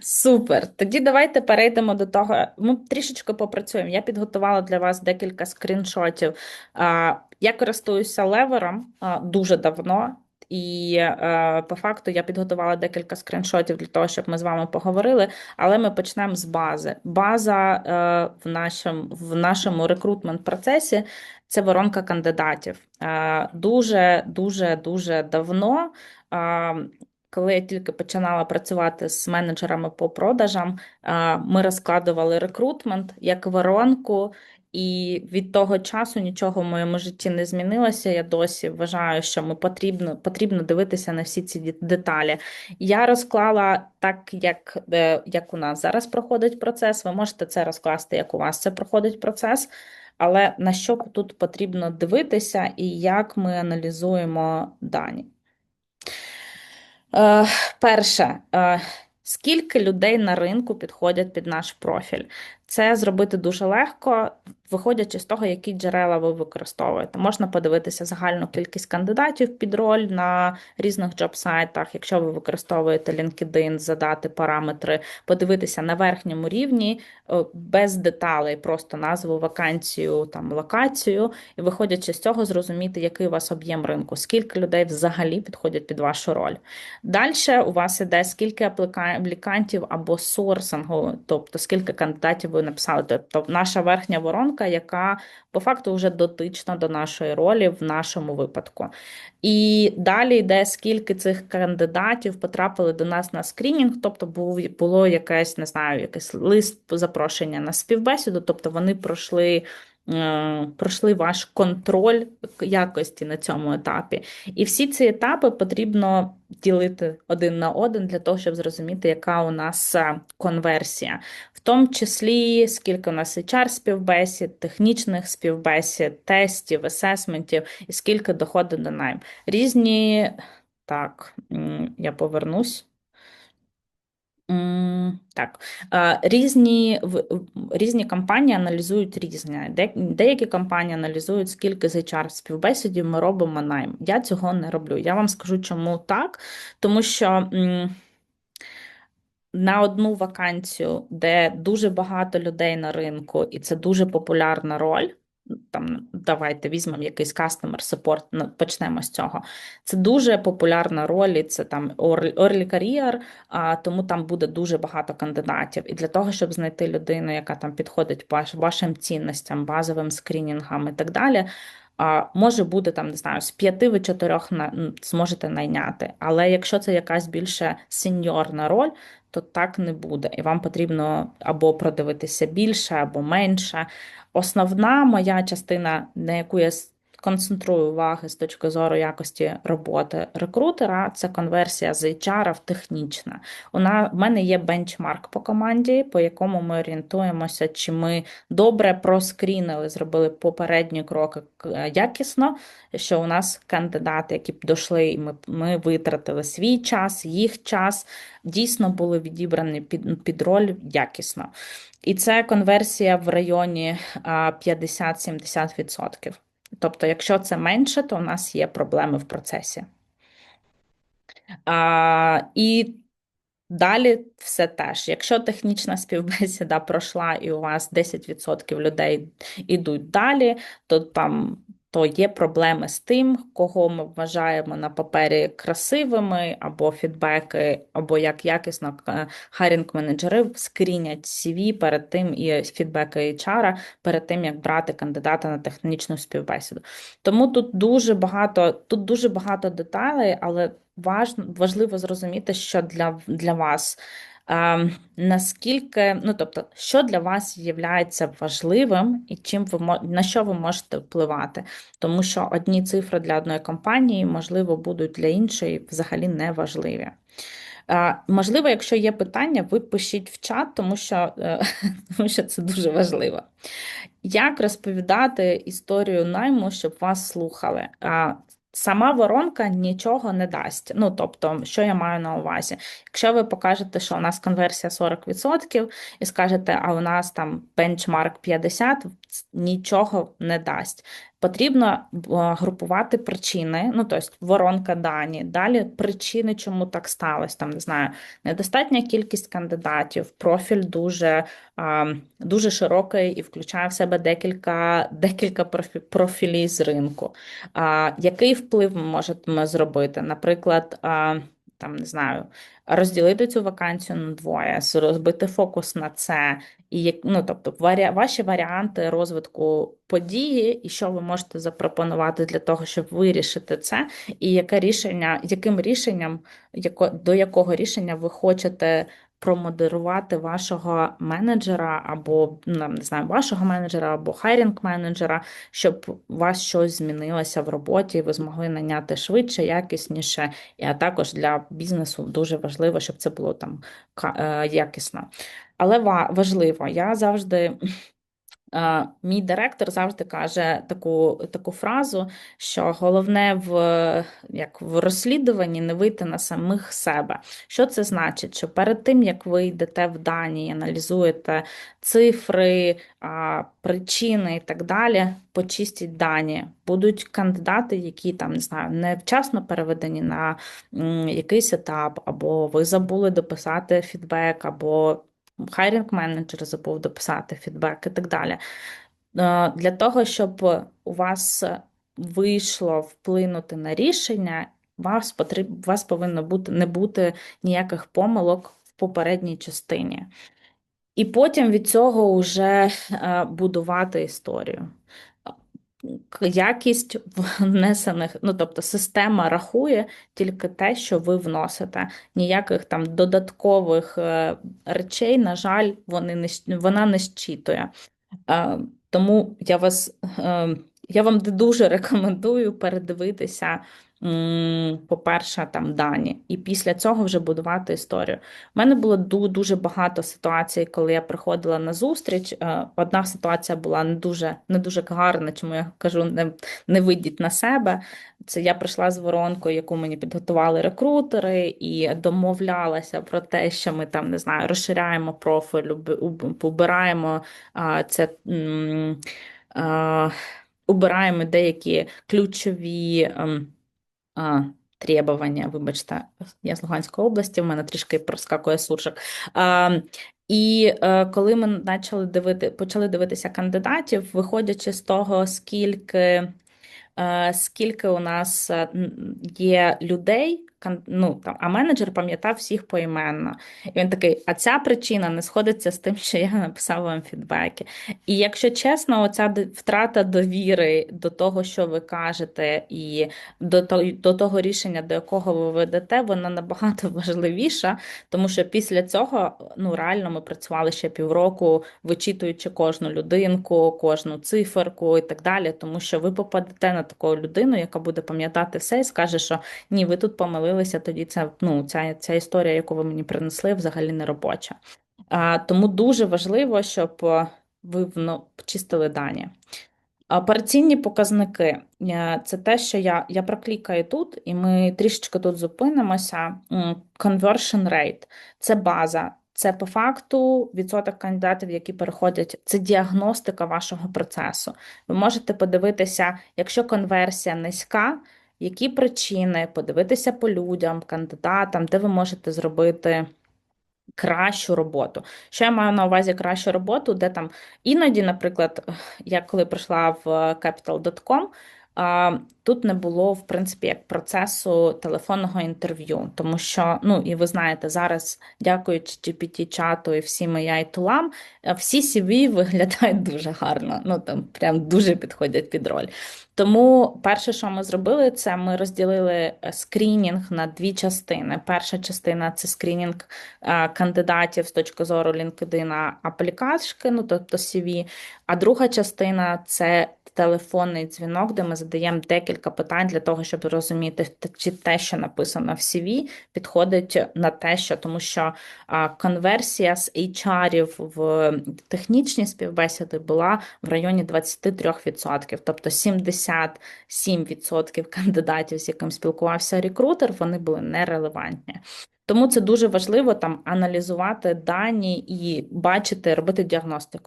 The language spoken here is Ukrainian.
Супер. Тоді давайте перейдемо до того. Ми трішечки попрацюємо. Я підготувала для вас декілька скріншотів. Я користуюся левером дуже давно, і е, по факту я підготувала декілька скріншотів для того, щоб ми з вами поговорили. Але ми почнемо з бази. База е, в нашому в нашому рекрутмент процесі це воронка кандидатів. Е, Дуже, дуже, дуже давно. е, коли я тільки починала працювати з менеджерами по продажам, ми розкладували рекрутмент як воронку, і від того часу нічого в моєму житті не змінилося. Я досі вважаю, що ми потрібно потрібно дивитися на всі ці деталі. Я розклала так, як, е, як у нас зараз проходить процес. Ви можете це розкласти, як у вас це проходить процес. Але на що тут потрібно дивитися і як ми аналізуємо дані? Е, Перше, е, скільки людей на ринку підходять під наш профіль? Це зробити дуже легко, виходячи з того, які джерела ви використовуєте. Можна подивитися загальну кількість кандидатів під роль на різних джоб-сайтах. Якщо ви використовуєте LinkedIn, задати параметри, подивитися на верхньому рівні без деталей, просто назву вакансію, там локацію, і виходячи з цього, зрозуміти, який у вас об'єм ринку, скільки людей взагалі підходять під вашу роль. Далі у вас іде скільки аплікантів або сорсингу, тобто скільки кандидатів ви написали. Тобто наша верхня воронка, яка по факту вже дотична до нашої ролі в нашому випадку. І далі йде, скільки цих кандидатів потрапили до нас на скринінг, тобто було якесь, не знаю, якийсь лист запрошення на співбесіду, тобто вони пройшли. Е, пройшли ваш контроль якості на цьому етапі. І всі ці етапи потрібно ділити один на один для того, щоб зрозуміти, яка у нас е, конверсія, в тому числі скільки у нас HR співбесід, технічних співбесід, тестів, есесментів, і скільки доходить до найм. Різні, так, я повернусь. Так, різні різні компанії аналізують різне. Деякі компанії аналізують, скільки з HR співбесідів ми робимо найм. Я цього не роблю. Я вам скажу, чому так, тому що. На одну вакансію, де дуже багато людей на ринку, і це дуже популярна роль там давайте візьмемо якийсь кастомер support, почнемо з цього. Це дуже популярна роль, це там early career, а тому там буде дуже багато кандидатів. І для того, щоб знайти людину, яка там підходить вашим цінностям, базовим скрінінгам і так далі. Може бути там, не знаю, з п'яти ви чотирьох на зможете найняти. Але якщо це якась більше сеньорна роль, то так не буде. І вам потрібно або продивитися більше, або менше. Основна моя частина, на яку я концентрую уваги з точки зору якості роботи рекрутера, це конверсія з HR в технічна. У мене є бенчмарк по команді, по якому ми орієнтуємося, чи ми добре проскрінили, зробили попередні кроки якісно, що у нас кандидати, які б дійшли, і ми, ми витратили свій час, їх час, дійсно були відібрані під, під роль якісно. І це конверсія в районі 50-70%. Тобто, якщо це менше, то у нас є проблеми в процесі. А, І далі все теж. Якщо технічна співбесіда пройшла і у вас 10% людей йдуть далі, то там то є проблеми з тим, кого ми вважаємо на папері красивими, або фідбеки, або як якісно харінг менеджери скрінять CV перед тим і фідбеки HR перед тим, як брати кандидата на технічну співбесіду. Тому тут дуже багато, тут дуже багато деталей, але важливо зрозуміти, що для, для вас. Наскільки, ну тобто, що для вас є важливим і чим ви на що ви можете впливати? Тому що одні цифри для одної компанії, можливо, будуть для іншої взагалі не важливі. Можливо, якщо є питання, ви пишіть в чат, тому що, е, тому що це дуже важливо. Як розповідати історію найму, щоб вас слухали? Сама воронка нічого не дасть. Ну, тобто, що я маю на увазі? Якщо ви покажете, що у нас конверсія 40%, і скажете, а у нас там бенчмарк 50%, нічого не дасть. Потрібно е, групувати причини, ну тобто воронка дані, далі причини, чому так сталося. Там не знаю, недостатня кількість кандидатів, профіль дуже дуже широкий і включає в себе декілька декілька профілів з ринку. Який вплив ми можемо зробити? Наприклад, там не знаю, розділити цю вакансію на двоє, розбити фокус на це, і як ну, тобто, варі... ваші варіанти розвитку події, і що ви можете запропонувати для того, щоб вирішити це, і яке рішення, яким рішенням, яко... до якого рішення ви хочете промодерувати вашого менеджера або не знаю, вашого менеджера або хайрінг-менеджера, щоб у вас щось змінилося в роботі, і ви змогли наняти швидше, якісніше, а також для бізнесу дуже важливо, щоб це було там е, якісно. Але важливо, я завжди Мій директор завжди каже таку таку фразу, що головне в як в розслідуванні не вийти на самих себе. Що це значить? Що перед тим, як ви йдете в дані, аналізуєте цифри, причини і так далі, почистіть дані. Будуть кандидати, які там не знаю, невчасно переведені на якийсь етап, або ви забули дописати фідбек, або хайрінг менеджер забув дописати фідбек і так далі. Е, для того, щоб у вас вийшло вплинути на рішення, вас потріб, вас повинно бути не бути ніяких помилок в попередній частині. І потім від цього вже е, будувати історію якість внесених, ну тобто система рахує тільки те, що ви вносите. Ніяких там додаткових е, речей, на жаль, вони не вона не щитує. Е, тому я вас е, я вам дуже рекомендую передивитися по-перше, там дані, і після цього вже будувати історію. У мене було дуже багато ситуацій, коли я приходила на зустріч. Е, одна ситуація була не дуже не дуже гарна, чому я кажу, не не вийдіть на себе. Це я прийшла з воронкою, яку мені підготували рекрутери, і домовлялася про те, що ми там не знаю, розширяємо профіль, убираємо це. Убираємо деякі ключові. Требування, вибачте, я з Луганської області, в мене трішки проскакує суржик. І е, коли ми почали дивити, почали дивитися кандидатів, виходячи з того, скільки, скільки у нас е, є людей ну, там, а менеджер пам'ятав всіх поіменно. І він такий: а ця причина не сходиться з тим, що я написав вам фідбеки. І якщо чесно, оця втрата довіри до того, що ви кажете, і до того рішення, до якого ви ведете, вона набагато важливіша, тому що після цього ну, реально ми працювали ще півроку, вичитуючи кожну людинку, кожну циферку і так далі, тому що ви попадете на таку людину, яка буде пам'ятати все і скаже, що ні, ви тут помилилися тоді це ну, ця ця історія, яку ви мені принесли, взагалі не робоча. А, Тому дуже важливо, щоб е, ви ну, чистили дані. Операційні показники це те, що я я проклікаю тут, і ми трішечки тут зупинимося. Conversion rate – це база, це по факту відсоток кандидатів, які переходять, це діагностика вашого процесу. Ви можете подивитися, якщо конверсія низька, які причини, подивитися по людям, кандидатам, де ви можете зробити. Кращу роботу. Що я маю на увазі кращу роботу, де там іноді, наприклад, я коли прийшла в capital.com, Тут не було, в принципі, як процесу телефонного інтерв'ю, тому що, ну і ви знаєте, зараз, дякуючи gpt чату і всім AI тулам, всі CV виглядають дуже гарно, ну там прям дуже підходять під роль. Тому перше, що ми зробили, це ми розділили е, скринінг на дві частини. Перша частина це скринінг е, кандидатів з точки зору LinkedIn аплікашки, ну тобто CV, а друга частина це телефонний дзвінок, де ми задаємо декілька питань для того, щоб розуміти, чи те, що написано в CV, підходить на те, що тому що конверсія з HR в технічні співбесіди була в районі 23%, тобто 77% кандидатів, з яким спілкувався рекрутер, вони були нерелевантні. Тому це дуже важливо там аналізувати дані і бачити, робити діагностику.